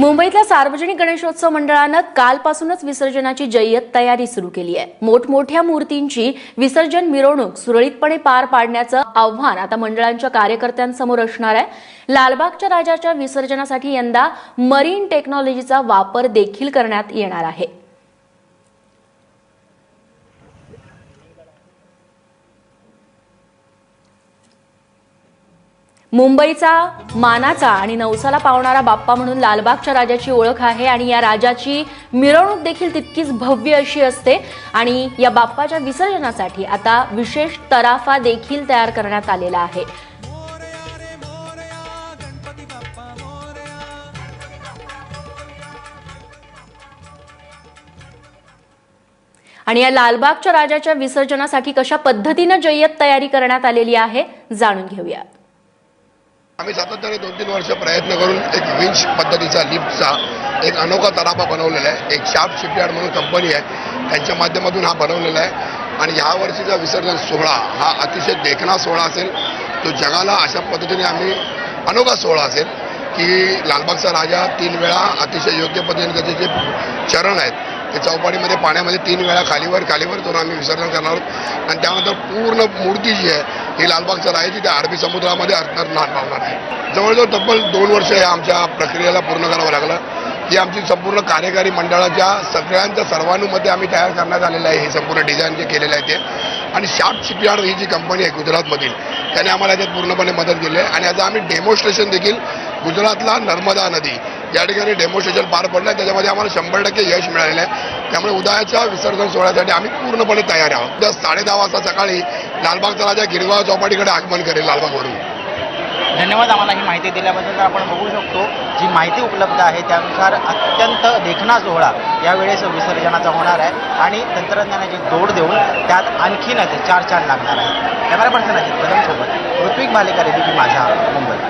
मुंबईतल्या सार्वजनिक गणेशोत्सव मंडळानं कालपासूनच विसर्जनाची जय्यत तयारी सुरू केली आहे. मोठमोठ्या मूर्तींची विसर्जन मिरवणूक सुरळीतपणे पार पाडण्याचं आव्हान आता मंडळांच्या कार्यकर्त्यांसमोर असणार आहे. लालबागच्या राजाच्या विसर्जनासाठी यंदा मरीन टेक्नॉलॉजीचा वापर देखील करण्यात येणार आहे. मुंबईचा मानाचा आणि नवसाला पावणारा बाप्पा म्हणून लालबागच्या राजाची ओळख आहे आणि या राजाची मिरवणूक देखील तितकीच भव्य अशी असते. आणि या बाप्पाच्या विसर्जनासाठी आता विशेष तराफा देखील तयार करण्यात आलेला आहे. आणि या लालबागच्या राजाच्या विसर्जनासाठी कशा पद्धतीनं जय्यत तयारी करण्यात आलेली आहे जाणून घेऊयात. आम्ही सातत्याने दोन तीन वर्ष प्रयत्न करून एक विंच पद्धतीचा लिफ्टचा एक अनोखा तराफा बनवलेला आहे. एक शार्प शिपयार्ड म्हणून कंपनी आहे. त्यांच्या माध्यमातून हा बनवलेला आहे. आणि ह्या वर्षीचा विसर्जन सोहळा हा अतिशय देखणा सोहळा असेल. तो जगाला अशा पद्धतीने आम्ही अनोखा सोहळा असेल की लालबागचा राजा तीन वेळा अतिशय योग्य पद्धतीने त्याचे जे चरण आहेत ते चौपाटीमध्ये पाण्यामध्ये तीन वेळा खालीवर खालीवर करून आम्ही विसर्जन करणार आहोत. आणि त्यानंतर पूर्ण मूर्ती जी आहे ही लालबागचं राहायची त्या अरबी समुद्रामध्ये अंतर्नाट पावणार आहे. जवळजवळ तब्बल दोन वर्ष या आमच्या प्रक्रियेला पूर्ण करावं लागलं. ही आमची संपूर्ण कार्यकारी मंडळाच्या सगळ्यांच्या सर्वानुमते आम्ही तयार करण्यात आलेलं आहे. हे संपूर्ण डिझाईन जे केलेलं आहे ते. आणि शार्प शिपयार्ड ही जी कंपनी आहे गुजरातमधील त्याने आम्हाला याच्यात पूर्णपणे मदत केली आहे. आणि आता आम्ही डेमॉन्स्ट्रेशन देखील गुजरातला नर्मदा नदी या ठिकाणी डेमॉन्स्ट्रेशन पार पडलं आहे त्याच्यामध्ये आम्हाला शंभर टक्के यश मिळालेलं आहे. त्यामुळे उद्याच्या विसर्जन सोहळ्यासाठी आम्ही पूर्णपणे तयार आहोत. उद्या साडे दहा वाजता सकाळी लालबागचा राजा गिरगाव चौपाटीकडे आगमन करेल लालबागवरून धन्यवाद आम्हाला ही माहिती दिल्याबद्दल. तर आपण बघू शकतो जी माहिती उपलब्ध आहे त्यानुसार अत्यंत देखणा सोहळा यावेळेस विसर्जनाचा होणार आहे. आणि तंत्रज्ञानाची जोड देऊन त्यात आणखीनच चार चार लागणार आहे कॅमेरा पर्सन अजित कदमसोबत ऋत्विक भालेकर एबीपी माझा मुंबई